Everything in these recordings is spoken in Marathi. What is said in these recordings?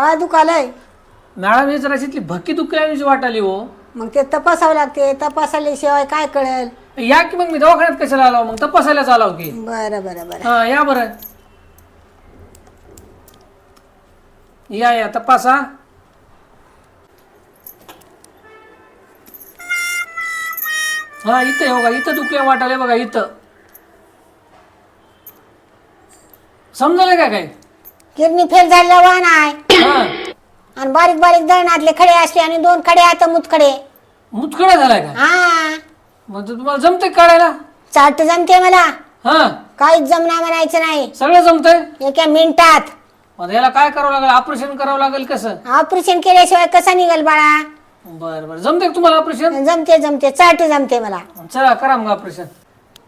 काय दुखालय. मॅडम हे जरा इथली भक्की दुखल्याची वाटाली हो. मग ते तपासावं लागते. तपासल्याशिवाय काय कळेल? या की मग मी दवाखान्यात कशाला आलो? मग तपासायलाच आलो की? बरं बरं बरं. हा या बरं. या या तपासा. हा इथं आहे बघा इथं दुखल्या वाटाले बघा इथं. समजलं का काय? किडनी फेल झालेला वाहन आहे हा. आणि बारीक बारीक दळणातले खडे असले आणि दोन खडे आता मुतखडे. मुतखडा झालाय का? हा. मग ते तुम्हाला जमतंय काढायला? चाट जमते मला. हा. काहीच जमना म्हणायचं नाही. सगळं जमतंय? एका मिनिटात. मग याला काय करावं लागेल? ऑपरेशन करावं लागेल कसं? ऑपरेशन केल्याशिवाय कसा निघल बाळा? बरं बरं. जमतंय का तुम्हाला ऑपरेशन? जमते जमते. चाट जमते मला. चला करा मग ऑपरेशन.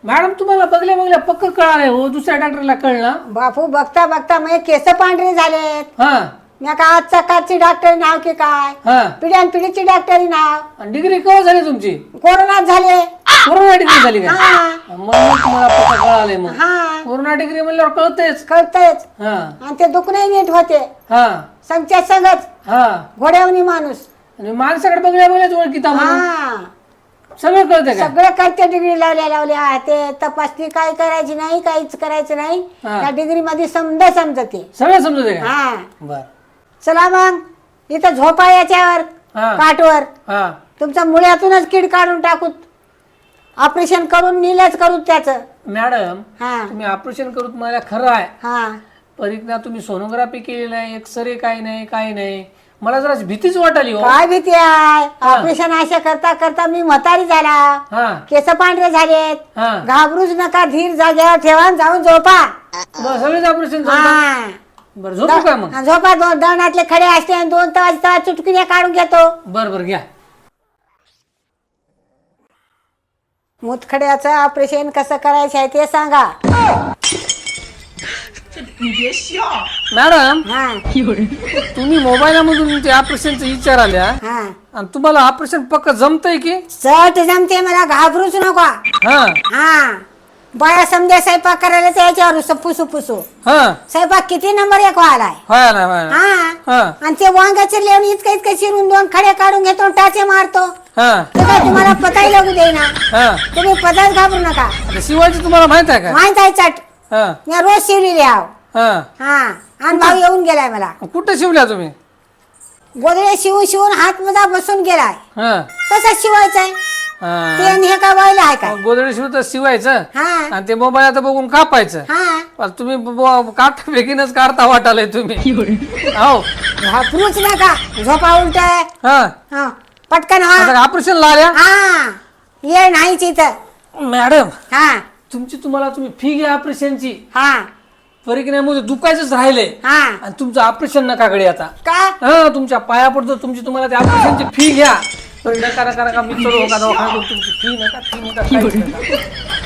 मॅडम तुम्हाला बघल्या बघल्या पक्क कळालंय हो. दुसऱ्या डॉक्टरला कळलं. बापू बघता बघता माझे केस पांढरे झालेत. हा. मी का आजचा कालची डॉक्टर नाव की काय? हा. पिढ्यान पिढीची डॉक्टरी नाव. डिग्री केव्हा झाली तुमची? कोरोनात झाले. कोरोना डिग्री झाली का हा. तुम्हाला मग. हा. कोरोना डिग्री म्हणल्यावर कळतेच कळतयच. हा. आणि ते दुखणंही नीट होते. हा. संगच्या संगच हा. घोड्यावनी माणूस. आणि माणसाकडे बघल्या बघल्याच ओळखीता हा. सगळं कळतंय का सगळं करते डिग्री लावल्या लावल्या. ते तपासणी काय करायची नाही काहीच करायचं नाही. हा. त्या डिग्री मध्ये समजा समजते. सगळं समजत का हा. बर. चला मग. इथं झोपा याच्यावर हा. काठवर. हा. तुमच्या मुळ्यातूनच कीड काढून टाकूत. ऑपरेशन करून निलच करू त्याचं. मॅडम हा. तुम्ही ऑपरेशन करू तुम्हाला खरं आहे. हा. परीक्षा तुम्ही सोनोग्राफी केली नाही एक्सरे काही नाही काही नाही. मला जरा भीतीच वाटाली हो. काय भीती आहे? ऑपरेशन अशा करता करता मी म्हातारी झाला. हा. केस पांढरे झालेत. हा. घाबरूच नका धीर जाग्यावर ठेवा आणि जाऊन झोपा. सगळेच ऑपरेशन हा. बरं झोपू का मग? झोपा दोन दळणातले खडे असते आणि दोन तास तास चुटकीने काढून घेतो. बरं बरं घ्या. मुतखड्याचं ऑपरेशन कसं करायचं आहे ते सांगा. मॅडम हा. तुम्ही मोबाईलमधून ते ऑपरेशनचं विचार आल्या. हा. आणि तुम्हाला ऑपरेशन पक्क जमतंय की? चट जमते मला घाबरूच नका. हा. हा. बाया समजा स्वयंपाक करायला त्याच्यावर पुसू पुसू हा. स्वयंपाक किती नंबर एक व्हायलाय होय ना होय ना. हा. हा. आणि ते वांगा चिरल्यावर इतकं इतकं चिरून दोन खडे काढून घेतो आणि टाचे मारतो. हा. ते काय तुम्हाला पताही लागू देईना. हा. तुम्ही पदाच घाबरू नका. आता शिवायची तुम्हाला माहीत आहे का? माहीत आहे चट. हा. मी रोज शिवलेली आहो हा. हा. आणि भाऊ येऊन गेलाय मला. कुठं शिवल्या तुम्ही? गोदडे शिवून शिवून हात मध्ये बसून गेलाय. हा. कसं शिवायचंय हा. हे काय व्हायला आहे काय गोदडी शिवत शिवायचं हा. आणि ते मोबाईल आता बघून कापायचं. हा. पण तुम्ही ब- काठ बेगीनच काढता वाटालय तुम्ही. हो. घाबरूच नका झोपा उलट हा. हा. पटकन हा. आता ऑपरेशन लावल्या हा. ये नाहीच इथं. मॅडम हा. तुमची तुम्हाला तुम्ही फी घ्या ऑपरेशनची. हा. परिज्ञामध्ये दुखायचंच राहिले हा. आणि तुमचं ऑपरेशन नकाकडे आता. का? हा तुमच्या पाया पडतो तुमची तुम्हाला त्या ऑपरेशनची फी घ्या. पण नका नका नका मी चढू नका दवाखान्यात तुमची फी नका फी नका काहीच नका.